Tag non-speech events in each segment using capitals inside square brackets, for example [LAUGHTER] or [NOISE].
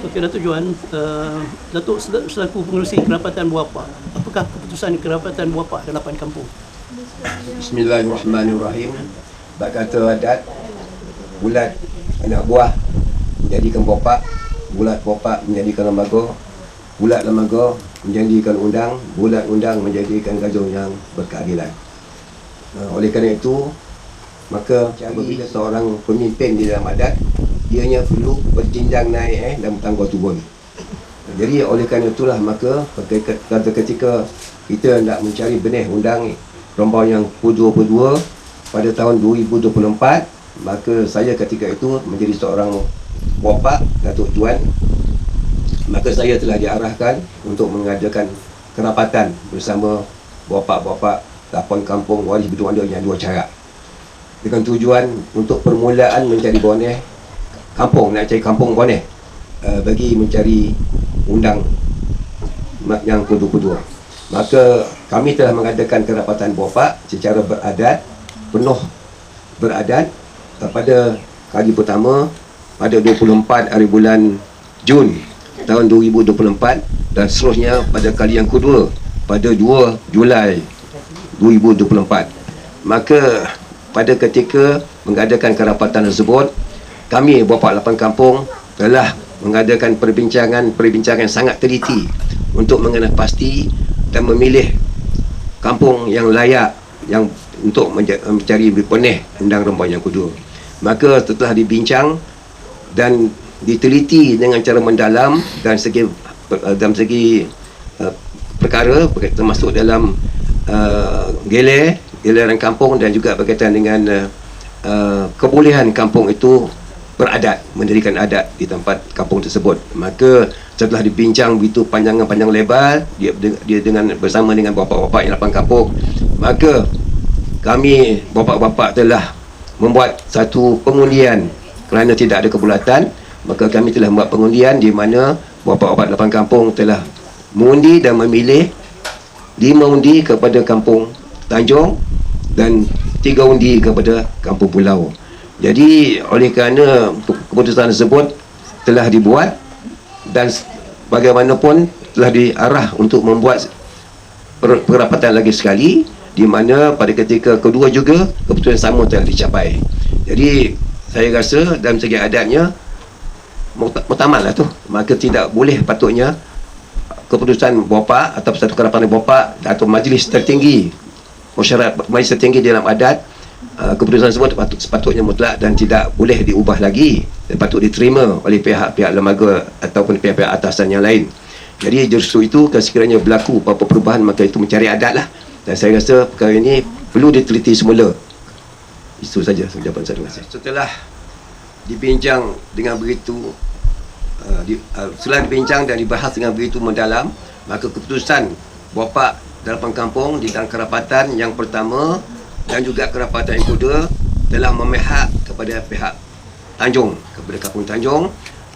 Okey Datuk Juan, uh, Datuk sel- selaku pengerusi kerapatan Buapa, apakah keputusan kerapatan Buapa Delapan Kampung? Bismillahirrahmanirrahim. Bak kata adat bulat anak buah menjadikan bapak, bulat bapak menjadikan lembaga, bulat lembaga menjadikan undang, bulat undang menjadikan gajung yang berkeadilan. Uh, oleh kerana itu, maka apabila seorang pemimpin di dalam adat, ianya perlu berjinjang naik eh, dan bertanggung turun. Jadi oleh kerana itulah maka kata ketika kita nak mencari benih undang rombau yang ke-22 pada tahun 2024 maka saya ketika itu menjadi seorang bapa Datuk Tuan maka saya telah diarahkan untuk mengadakan kerapatan bersama bapa-bapa lapan kampung waris bidung yang dua cara dengan tujuan untuk permulaan mencari boneh kampung nak cari kampung boneh uh, bagi mencari undang yang kedua-kedua maka kami telah mengadakan kerapatan bopak secara beradat penuh beradat uh, pada kali pertama pada 24 hari bulan Jun tahun 2024 dan seterusnya pada kali yang kedua pada 2 Julai 2024 maka pada ketika mengadakan kerapatan tersebut kami bapa lapan kampung telah mengadakan perbincangan-perbincangan sangat teliti untuk mengenal pasti dan memilih kampung yang layak yang untuk mencari penih undang rembang yang kedua. Maka setelah dibincang dan diteliti dengan cara mendalam dan segi uh, dalam segi uh, perkara termasuk dalam uh, geler geleran kampung dan juga berkaitan dengan uh, uh, kebolehan kampung itu beradat, mendirikan adat di tempat kampung tersebut. Maka setelah dibincang begitu panjang panjang lebar dia dia dengan bersama dengan bapa-bapa yang lapan kampung, maka kami bapa-bapa telah membuat satu pengundian kerana tidak ada kebulatan, maka kami telah membuat pengundian di mana bapa-bapa lapan kampung telah mengundi dan memilih lima undi kepada kampung Tanjung dan tiga undi kepada kampung Pulau. Jadi oleh kerana keputusan tersebut telah dibuat dan bagaimanapun telah diarah untuk membuat per- perapatan lagi sekali di mana pada ketika kedua juga keputusan sama telah dicapai. Jadi saya rasa dalam segi adatnya mutamat lah tu. Maka tidak boleh patutnya keputusan bapa atau satu kerapatan bapa atau majlis tertinggi masyarakat majlis tertinggi dalam adat uh, keputusan tersebut patut, sepatutnya mutlak dan tidak boleh diubah lagi. Dan patut diterima oleh pihak-pihak lembaga ataupun pihak-pihak atasan yang lain. Jadi justru itu sekiranya berlaku apa-apa perubahan maka itu mencari adat lah. Dan saya rasa perkara ini perlu diteliti semula. Itu saja jawapan saya. Terima kasih. Setelah dibincang dengan begitu uh, di, uh, setelah dibincang dan dibahas dengan begitu mendalam maka keputusan bapa delapan kampung di dalam kerapatan yang pertama dan juga kerapatan kedua telah memihak kepada pihak Tanjung kepada kampung Tanjung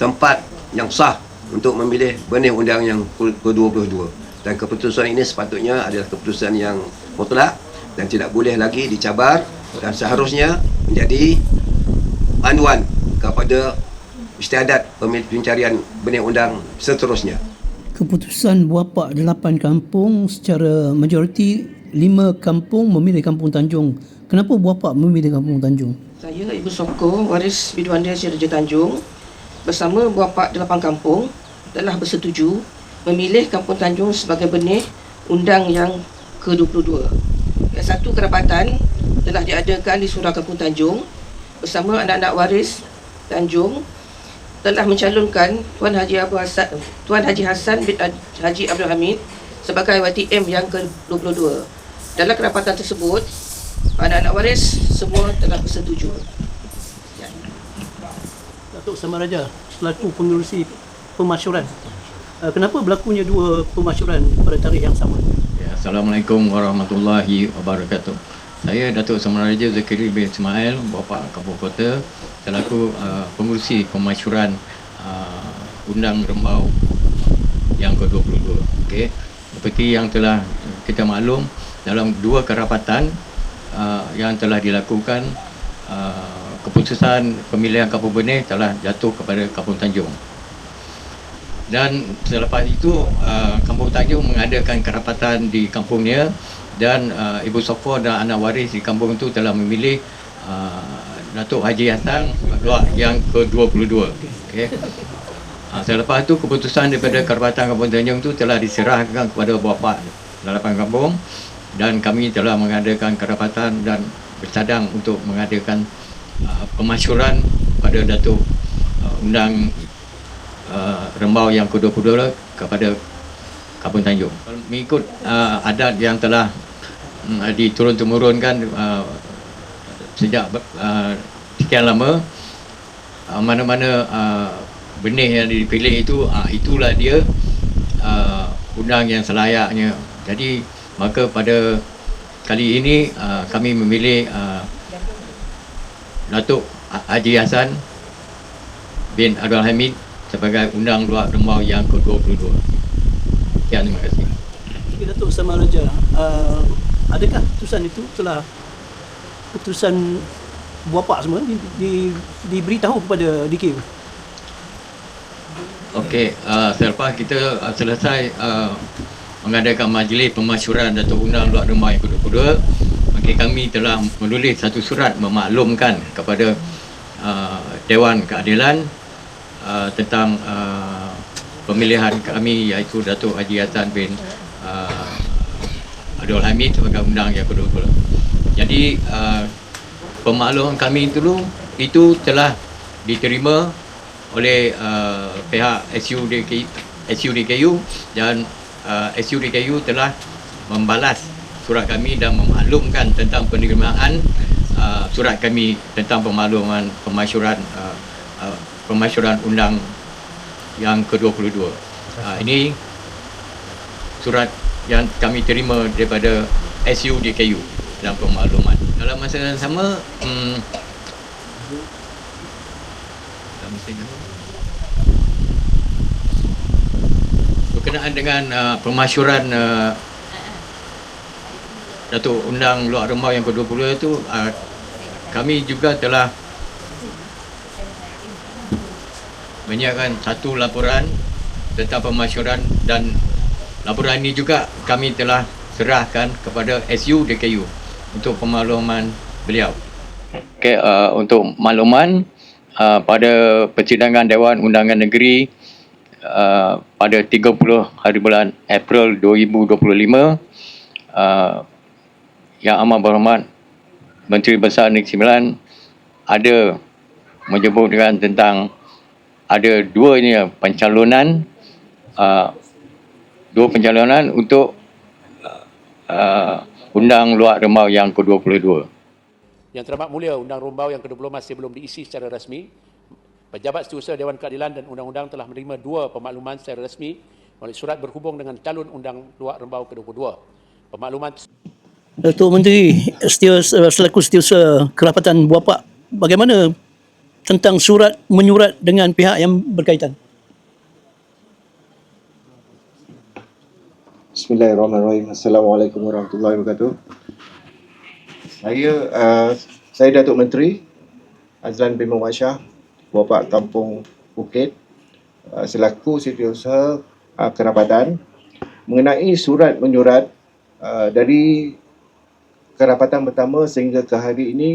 tempat yang sah untuk memilih benih undang yang ke-22 dan keputusan ini sepatutnya adalah keputusan yang mutlak dan tidak boleh lagi dicabar dan seharusnya menjadi panduan kepada istiadat pencarian benih undang seterusnya. Keputusan Buapa Delapan Kampung secara majoriti lima kampung memilih Kampung Tanjung. Kenapa Buapa memilih Kampung Tanjung? Saya Ibu Soko, waris Biduanda Raja Tanjung bersama bapa delapan kampung telah bersetuju memilih Kampung Tanjung sebagai benih undang yang ke-22. Yang satu kerapatan telah diadakan di Surau Kampung Tanjung bersama anak-anak waris Tanjung telah mencalonkan Tuan Haji Abu Hasan Tuan Haji Hasan bin Haji Abdul Hamid sebagai YTM yang ke-22. Dalam kerapatan tersebut, anak-anak waris semua telah bersetuju. Datuk Samaraja selaku pengerusi pemasyuran. Uh, kenapa berlakunya dua pemasyuran pada tarikh yang sama? Ya, Assalamualaikum warahmatullahi wabarakatuh. Saya Datuk Samaraja Zakiri bin Ismail, bapa Kampung Kota, selaku uh, pengurusi pemasyuran uh, Undang Rembau yang ke-22. Okey. Seperti yang telah kita maklum dalam dua kerapatan uh, yang telah dilakukan uh, keputusan pemilihan kampung benih telah jatuh kepada Kampung Tanjung. dan selepas itu uh, Kampung Tanjung mengadakan kerapatan di kampungnya dan uh, Ibu Sofo dan anak waris di kampung itu telah memilih uh, Datuk Haji Hassan yang ke-22 okey. Uh, selepas itu keputusan daripada kerapatan Kampung Tanjung itu telah diserahkan kepada bapa dalapan kampung dan kami telah mengadakan kerapatan dan bersadang untuk mengadakan uh, pemasyuran pada Datuk uh, Undang uh, Rembau yang ke-22 kepada Kampung Tanjung. Mengikut uh, adat yang telah um, diturun-temurunkan uh, sejak uh, sekian lama, uh, mana-mana uh, benih yang dipilih itu, uh, itulah dia uh, undang yang selayaknya. Jadi maka pada kali ini uh, kami memilih uh, Datuk Haji Hassan bin Abdul Hamid sebagai undang luar rembau yang ke-22. Sekian terima kasih. Okay, Datuk Sama Raja, uh, adakah keputusan itu telah keputusan buapa semua di, di, diberitahu kepada DK? Okey, uh, selepas kita uh, selesai uh, mengadakan majlis pemasyuran Datuk Undang Luar yang ke-22, okay, kami telah menulis satu surat memaklumkan kepada uh, Dewan Keadilan uh, tentang uh, pemilihan kami iaitu Datuk Haji Hassan bin uh, Abdul Hamid sebagai undang yang kedua. Jadi uh, pemakluman kami itu itu telah diterima oleh uh, pihak SUDK, SUDKU dan uh, SUDKU telah membalas surat kami dan memaklumkan tentang penerimaan uh, surat kami tentang pemakluman pemasyuran uh, uh, pemasyuran undang yang ke-22. Uh, ini surat yang kami terima daripada SUDKU dalam pemakluman. Dalam masa yang sama, hmm, dalam masa yang sama, berkenaan dengan uh, pemasyuran uh, Datuk Undang Luar Rembau yang ke-20 itu uh, kami juga telah menyiapkan satu laporan tentang pemasyuran dan laporan ini juga kami telah serahkan kepada SU DKU untuk pemakluman beliau. Okay, uh, untuk makluman uh, pada persidangan Dewan Undangan Negeri uh, pada 30 hari bulan April 2025 uh, Yang Amat Berhormat Menteri Besar Negeri Sembilan ada menyebutkan tentang ada dua ini pencalonan uh, dua pencalonan untuk uh, undang luar rembau yang ke-22. Yang teramat mulia, Undang Rumbau yang ke-20 masih belum diisi secara rasmi. Pejabat Setiausaha Dewan Keadilan dan Undang-Undang telah menerima dua pemakluman secara rasmi melalui surat berhubung dengan calon Undang Luar Rembau ke-22. Pemakluman Datuk Menteri setiausaha, selaku setiausaha kerapatan buapa, bagaimana tentang surat menyurat dengan pihak yang berkaitan? Bismillahirrahmanirrahim. Assalamualaikum warahmatullahi wabarakatuh. Saya uh, saya Datuk Menteri Azlan bin Muhammad Bapak Kampung Bukit uh, selaku setiausaha uh, kerapatan mengenai surat menyurat uh, dari kerapatan pertama sehingga ke hari ini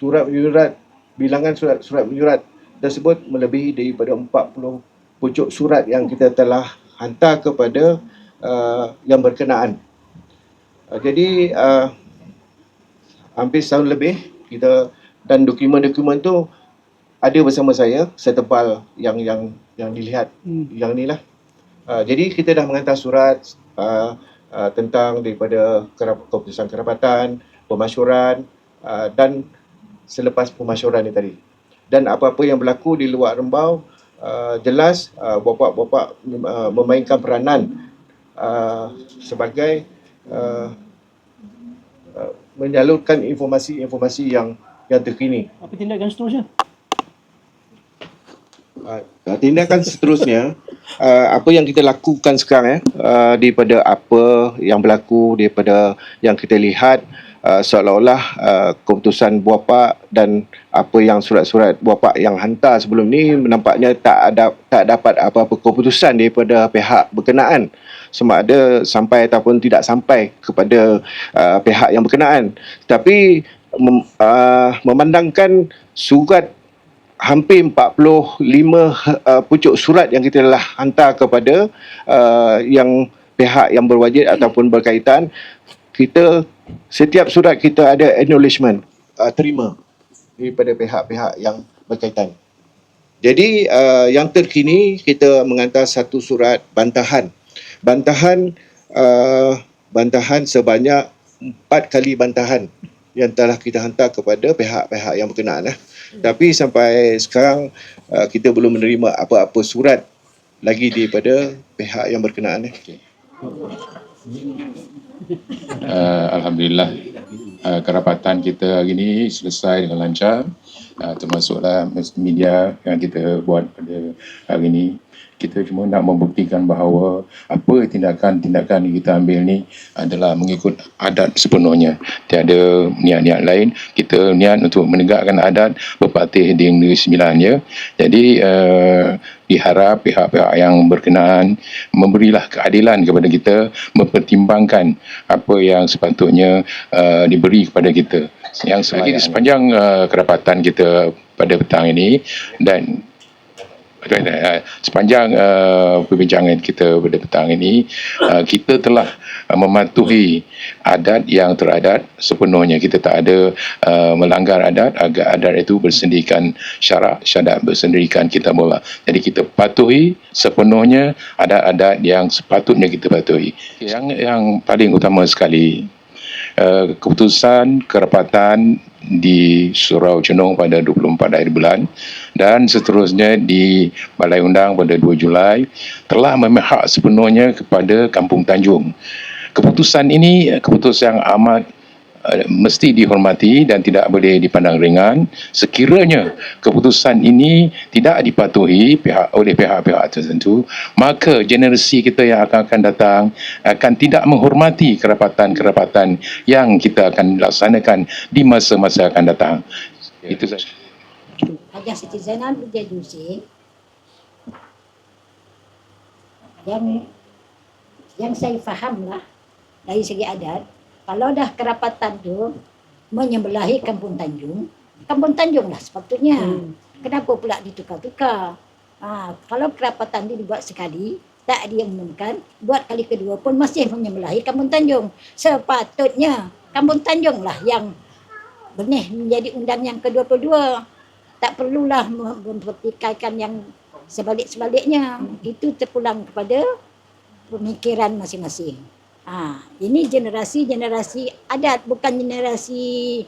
surat menyurat bilangan surat surat menyurat tersebut melebihi daripada 40 pucuk surat yang kita telah hantar kepada yang berkenaan. Jadi uh, hampir setahun lebih kita dan dokumen-dokumen tu ada bersama saya setebal yang yang yang dilihat hmm. yang ni lah. Uh, jadi kita dah menghantar surat uh, uh, tentang daripada kerap, keputusan kerapatan, pemasyuran uh, dan selepas pemasyuran ni tadi. Dan apa-apa yang berlaku di luar rembau uh, jelas uh, bapa-bapa uh, memainkan peranan uh, sebagai uh, uh, menyalurkan informasi-informasi yang yang terkini. Apa tindakan seterusnya? Uh, tindakan seterusnya uh, [LAUGHS] apa yang kita lakukan sekarang eh? Uh, daripada apa yang berlaku daripada yang kita lihat uh, seolah-olah uh, keputusan buah pak dan apa yang surat-surat buah pak yang hantar sebelum ni nampaknya tak ada tak dapat apa-apa keputusan daripada pihak berkenaan. Sama ada sampai ataupun tidak sampai kepada uh, pihak yang berkenaan. Tapi mem, uh, memandangkan surat hampir 45 uh, pucuk surat yang kita telah hantar kepada uh, yang pihak yang berwajib ataupun berkaitan kita setiap surat kita ada acknowledgement uh, terima daripada pihak-pihak yang berkaitan. Jadi uh, yang terkini kita mengantar satu surat bantahan. Bantahan uh, bantahan sebanyak empat kali bantahan yang telah kita hantar kepada pihak-pihak yang berkenaan. Eh. Tapi sampai sekarang uh, kita belum menerima apa-apa surat lagi daripada pihak yang berkenaan. Eh. uh, Alhamdulillah uh, kerapatan kita hari ini selesai dengan lancar uh, termasuklah media yang kita buat pada hari ini kita cuma nak membuktikan bahawa apa tindakan-tindakan yang kita ambil ni adalah mengikut adat sepenuhnya. Tiada niat-niat lain. Kita niat untuk menegakkan adat berpatih di Negeri Sembilan ya. Jadi uh, diharap pihak-pihak yang berkenaan memberilah keadilan kepada kita, mempertimbangkan apa yang sepatutnya uh, diberi kepada kita. Yang lagi di sepanjang uh, kerapatan kita pada petang ini dan Uh, sepanjang uh, perbincangan kita pada petang ini uh, kita telah uh, mematuhi adat yang teradat. Sepenuhnya kita tak ada uh, melanggar adat. Agar adat itu bersendirikan syarak syadat bersendirikan kita bola jadi kita patuhi sepenuhnya adat-adat yang sepatutnya kita patuhi. Yang yang paling utama sekali uh, keputusan kerapatan di Surau Cenong pada 24 akhir bulan dan seterusnya di Balai Undang pada 2 Julai telah memihak sepenuhnya kepada Kampung Tanjung. Keputusan ini keputusan yang amat mesti dihormati dan tidak boleh dipandang ringan. Sekiranya keputusan ini tidak dipatuhi pihak oleh pihak-pihak tertentu maka generasi kita yang akan akan datang akan tidak menghormati kerapatan-kerapatan yang kita akan laksanakan di masa-masa akan datang. Itu saja. Hajah Siti Zainal dia Jusi yang yang saya faham lah dari segi adat kalau dah kerapatan tu menyembelahi kampung Tanjung kampung Tanjung lah sepatutnya. Hmm. kenapa pula ditukar-tukar? Ha, kalau kerapatan tu dibuat sekali tak dia umumkan buat kali kedua pun masih menyembelahi kampung Tanjung. Sepatutnya kampung Tanjung lah yang benih menjadi undang yang ke-22 tak perlulah mempertikaikan yang sebalik-sebaliknya. Itu terpulang kepada pemikiran masing-masing. Ha, ini generasi-generasi adat bukan generasi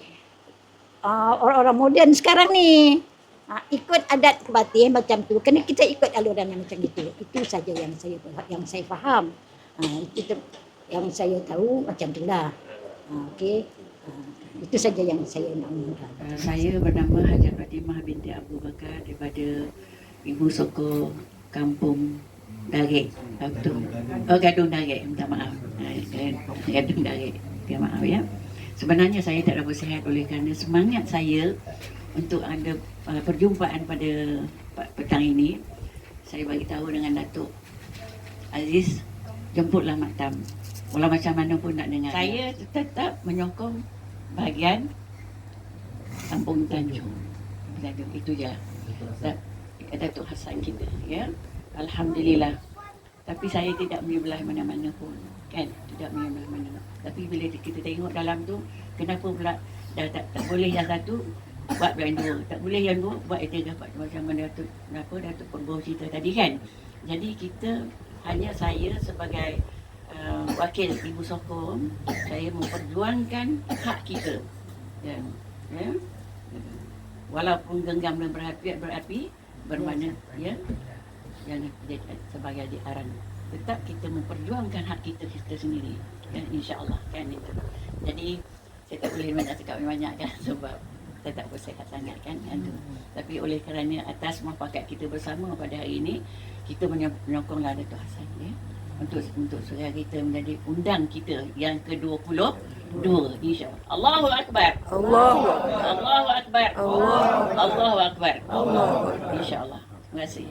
uh, orang-orang moden sekarang ni. Ha, ikut adat kebatin macam tu. Kena kita ikut aluran yang macam itu. Itu saja yang saya yang saya faham. Ha, itu yang saya tahu macam itulah. Ha, Okey. Ha, itu saja yang saya nak umumkan. Uh, saya bernama Haji Fatimah binti Abu Bakar daripada Ibu Soko Kampung Darik. Betul. Oh, Gadung Darik. Minta maaf. Gadung Darik. Minta maaf ya. Sebenarnya saya tak ada bersihat oleh kerana semangat saya untuk ada uh, perjumpaan pada petang ini. Saya bagi tahu dengan Datuk Aziz, jemputlah maktam. Walau macam mana pun nak dengar. Saya tetap menyokong bahagian Kampung Tanjung. Itu je. Datuk Hassan kita ya. Alhamdulillah. Tapi saya tidak menyebelah mana-mana pun. Kan? Tidak menyebelah mana-mana. Tapi bila kita tengok dalam tu, kenapa pula dah tak, tak boleh yang satu buat yang dua. Tak boleh yang dua buat yang tiga. Macam mana Datuk, kenapa Datuk Purbo cerita tadi kan? Jadi kita, hanya saya sebagai uh, wakil ibu sokong saya memperjuangkan hak kita ya, ya. walaupun genggam dan berapi berapi bermakna ya yang sebagai di aran tetap kita memperjuangkan hak kita kita sendiri ya insyaallah kan itu jadi saya tak boleh banyak cakap banyak kan [LAUGHS] sebab saya tak bersehat sangat kan itu. tapi oleh kerana atas muafakat kita bersama pada hari ini kita menyokonglah Datuk Hassan ya untuk untuk saudara kita menjadi undang kita yang ke-20 dua insya-Allah. Allahu akbar. Allahu Allahu akbar. Allahu Allahu akbar. Allah. Insya-Allah. Terima kasih.